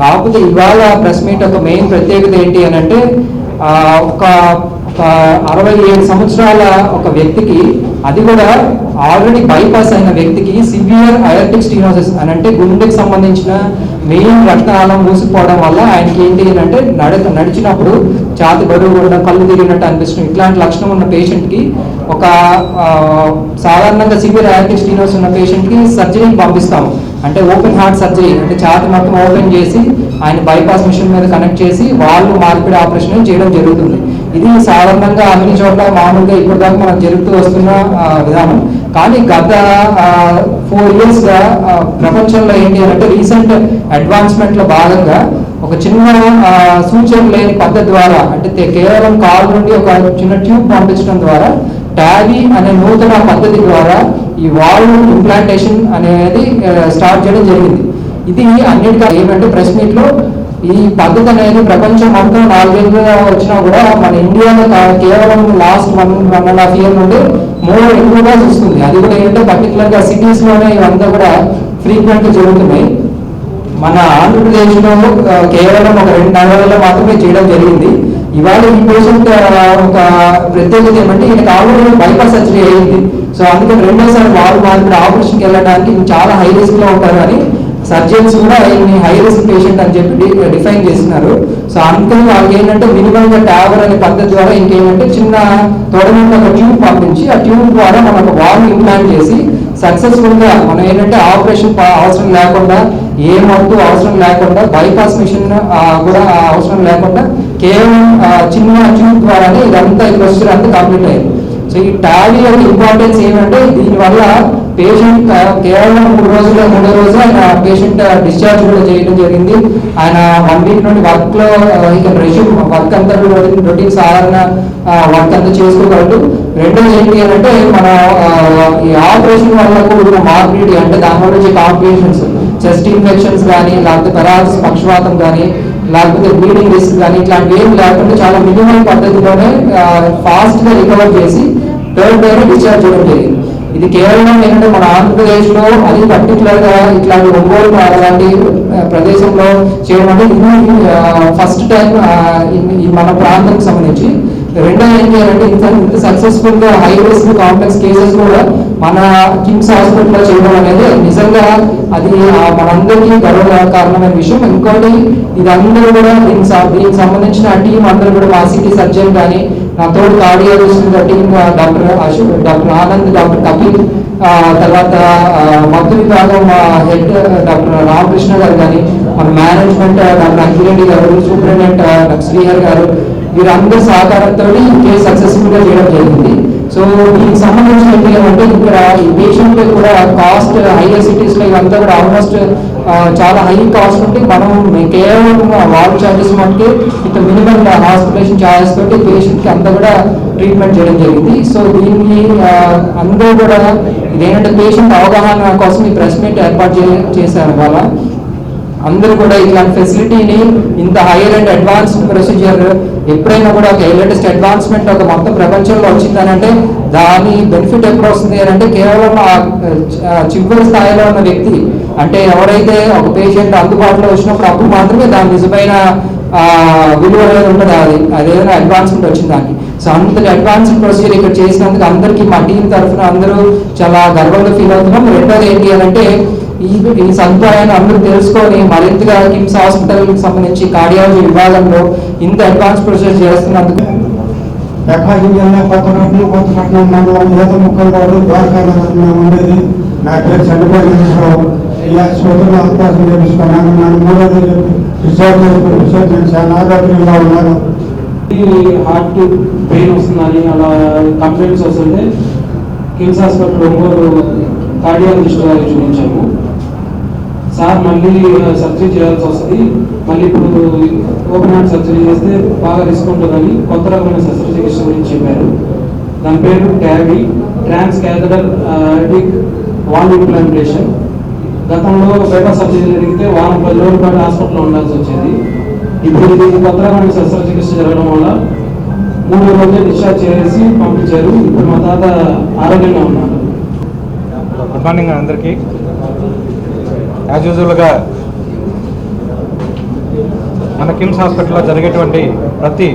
కాకపోతే ఇవాళ press meet ఒక మెయిన్ ప్రత్యేకత ఏంటి అని అంటే ఒక అరవై ఏడు సంవత్సరాల ఒక వ్యక్తికి అది కూడా ఆల్రెడీ బైపాస్ అయిన వ్యక్తికి సివియర్ అయర్టిక్ స్టీనోసిస్ అని అంటే గుండెకి సంబంధించిన మెయిన్ రక్తనాళం మూసిపోవడం వల్ల ఆయనకి ఏంటి అని అంటే నడ నడిచినప్పుడు ఛాతి బరువు ఉండడం కళ్ళు తిరిగినట్టు అనిపిస్తుంది. ఇట్లాంటి లక్షణం ఉన్న పేషెంట్కి ఒక సాధారణంగా సివియర్ అయర్టిక్ స్టీనోస్ ఉన్న పేషెంట్కి సర్జరీకి పంపిస్తాము. అంటే ఓపెన్ హార్ట్ సర్జరీ అంటే ఛాతి మొత్తం ఓపెన్ చేసి ఆయన బైపాస్ మిషన్ మీద కనెక్ట్ చేసి వాళ్ళు మార్పిడి ఆపరేషన్ చేయడం జరుగుతుంది. ఇది సాధారణంగా అన్ని చోట్ల మామూలుగా ఇప్పుడు దాకా మనం జరుగుతూ వస్తున్న విధానం. కానీ గత ఫోర్ ఇయర్స్గా ప్రపంచంలో ఏంటి అంటే రీసెంట్ అడ్వాన్స్మెంట్లో భాగంగా ఒక చిన్న సూచన లేని పద్ధతి ద్వారా అంటే కేవలం కాల్ నుండి ఒక చిన్న ట్యూబ్ పంపించడం ద్వారా ట్యాలీ అనే నూతన పద్ధతి ద్వారా ఈ వాల్వ్ ఇంప్లాంటేషన్ అనేది స్టార్ట్ చేయడం జరిగింది. ఇది అన్నిటికీ ఏమంటే ప్రెస్ మీట్లో ఈ పద్ధతి అనేది ప్రపంచం మొత్తం నాలుగేళ్ళుగా వచ్చినా కూడా మన ఇండియాలో కేవలం last one one and half year నుండి మూడు ఎక్కువగా చూస్తుంది. అది కూడా ఏంటంటే పర్టికులర్గా సిటీస్లోనే ఇవంతా కూడా ఫ్రీక్వెంట్ జరుగుతున్నాయి. మన ఆంధ్రప్రదేశ్లో కేవలం ఒక రెండు నగరాల్లో మాత్రమే చేయడం జరిగింది. ఇవాళ ఈ పేషెంట్ ఒక ప్రత్యేకత ఏమంటే ఈయనకి ఆల్రెడీ బైపాస్ సర్జరీ అయింది. సో అందుకని రెండోసారి వారు మాదిరి ఆపరేషన్కి వెళ్ళడానికి చాలా హై రిస్క్లో ఉంటారు అని సర్జన్స్ కూడా ఈయన్ని హై రిస్క్ పేషెంట్ అని చెప్పి డిఫైన్ చేస్తున్నారు. సో అందుకని వాళ్ళకి ఏంటంటే మినిమం గా ట్యాబర్ అనే పద్ధతి ద్వారా ఇంకేమంటే చిన్న తొడ ఒక ట్యూబ్ పంపించి ఆ ట్యూబ్ ద్వారా మనం ఒక వాల్ ఇంప్లాంట్ చేసి సక్సెస్ఫుల్గా మనం ఏంటంటే ఆపరేషన్ అవసరం లేకుండా ఏ మందు అవసరం లేకుండా బైపాస్ మిషన్ కూడా అవసరం లేకుండా కేవలం చిన్న ట్యూబ్ ద్వారానే ఇదంతా ఈ ప్రొసీజర్ అంతా కంప్లీట్ అయింది. సో ఈ టాలీ యొక్క ఇంపార్టెన్స్ ఏమంటే దీనివల్ల పేషెంట్ కేవలం మూడు రోజులు మూడో రోజు ఆయన పేషెంట్ డిశ్చార్జ్ కూడా చేయడం జరిగింది. ఆయన వన్ వీక్ నుండి వర్క్లో ఇక రెజ్యూమ్ వర్క్ అంతా రొటీన్ సాధారణ వర్క్ అంతా చేసుకోగలడు. రెండోది ఏంటి అంటే మన ఈ ఆపరేషన్ వల్ల కూడా మార్పిడి అంటే దానివల్ల వచ్చే కాంప్లికేషన్స్ చెస్ట్ ఇన్ఫెక్షన్స్ కానీ లేకపోతే పరాస్ పక్షవాతం కానీ లేకపోతే బ్లీడింగ్ రిస్క్ కానీ ఇట్లాంటివి ఏం లేకుండా చాలా మినిమం పద్ధతిలోనే ఫాస్ట్గా రికవర్ చేసి థర్డ్ డే డిశ్చార్జ్ చేయడం జరిగింది. ఇది కేవలం ఏంటంటే మన ఆంధ్రప్రదేశ్లో అది పర్టికులర్గా ఇట్లాంటి ఒంగోలు అలాంటి ప్రదేశంలో చేయడం అంటే ఫస్ట్ టైం మన ప్రాంతానికి సంబంధించి. రెండో ఏం చేయాలంటే ఇంత ఇంత సక్సెస్ఫుల్గా హై రిస్క్ కాంప్లెక్స్ కేసెస్ కూడా మన కిమ్స్ హాస్పిటల్లో చేయడం అనేది నిజంగా అది మనందరికీ గర్వ కారణమైన విషయం. ఇంకోటి ఇదందరూ కూడా దీనికి దీనికి సంబంధించిన టీం అందరూ కూడా మా సిటీ సర్జన్ కానీ నా తోడు cardiologist team doctor Ashok doctor Anand doctor Kapil తర్వాత ఆ, మత్తు విభాగం హెడ్ డాక్టర్ రామకృష్ణ గారు కానీ మన మేనేజ్మెంట్ డాక్టర్ అంకిరెడ్డి గారు సూపరింటెండెంట్ శ్రీహర్ గారు వీరందరి సహకారంతో ఈ కేసు సక్సెస్ఫుల్గా చేయడం జరిగింది. సో దీనికి సంబంధించిన ఏంటి అంటే ఇక్కడ ఈ పేషెంట్ కూడా కాస్ట్ హైయర్ సిటీస్లో ఇవంతా కూడా ఆల్మోస్ట్ చాలా హై కాస్ట్ ఉంటే మనం కేవలం వాల్ చార్జెస్ మటుకే ఇంత మినిమం హాస్పిటలేషన్ చార్జెస్ తోటి పేషెంట్కి అంతా కూడా ట్రీట్మెంట్ చేయడం జరిగింది. సో దీన్ని అందరూ కూడా ఇదేంటంటే పేషెంట్ అవగాహన కోసం ఈ ప్రెస్ మీట్ ఏర్పాటు చే- చేశారు వాళ్ళ అందరూ కూడా ఇలాంటి ఫెసిలిటీని ఇంత హైయర్ అండ్ అడ్వాన్స్ ప్రొసీజర్ ఎప్పుడైనా కూడా ఒక లేటెస్ట్ అడ్వాన్స్మెంట్ ఒక మొత్తం ప్రపంచంలో వచ్చిందని అంటే దాని బెనిఫిట్ ఎప్పుడు వస్తుంది అని అంటే కేవలం ఆ చివరి స్థాయిలో ఉన్న వ్యక్తి అంటే ఎవరైతే ఒక పేషెంట్ అందుబాటులో వచ్చినప్పుడు అప్పుడు మాత్రమే దాని నిజమైన విలువ అనేది ఉంటుంది. అది అదేదైనా అడ్వాన్స్మెంట్ వచ్చింది దానికి. సో అంతటి అడ్వాన్స్డ్ ప్రొసీజర్ ఇక్కడ చేసినందుకు అందరికీ మా టీం తరఫున అందరూ చాలా గర్వంగా ఫీల్ అవుతున్నాం. రెండోది ఏంటి అని అంటే ఈ ఈ సదుపాయాన్ని అందరూ తెలుసుకొని మరింతగా కిమ్స్ హాస్పిటల్కి సంబంధించి కార్డియాలజీ విభాగంలో ఇంత అడ్వాన్స్ ప్రొసీజర్ చేస్తున్నందుకు మండలం ఈత నగర్ మేము ఉండేది. నా పేరు చంద్రబాబు రావు ఈ ఆసుపత్రిలో అవకాశం చేపించుకున్నాను నన్ను మూడోది డిశ్చార్జ్ చేసుకుని డిశ్చార్జ్ చేశాను ఆరోగ్యంగా ఉన్నాను. ఈ హార్ట్ పెయిన్ వస్తుందని అలా కంప్లైంట్స్ వస్తుంటే కిమ్స్ హాస్పిటల్ ఒంగోలు కార్డియాలజిస్ట్ గారికి చూపించాము సార్ మళ్ళీ సర్జరీ చేయాల్సి వస్తుంది. మళ్ళీ ఇప్పుడు ఓపెన్ హార్ట్ సర్జరీ చేస్తే బాగా రిస్క్ ఉంటుందని కొత్త రకమైన శస్త్రచికిత్స గురించి చెప్పారు. దాని పేరు TAVI transcatheter aortic valve implantation. గతంలో బైపాస్ సర్జరీ జరిగితే వారం పది రోజుల పాటు హాస్పిటల్లో ఉండాల్సి వచ్చేది. ఇప్పుడు ఇది కొత్త రకమైన శస్త్రచికిత్స జరగడం వల్ల మూడు రోజులు డిశ్చార్జ్ చేసి పంపించారు. ఇప్పుడు మా తాత ఆరోగ్యంగా ఉన్నారు. గుడ్ మార్నింగ్ అందరికీ. యాజ్ యూజువల్గా మన కిమ్స్ హాస్పిటల్లో జరిగేటువంటి ప్రతి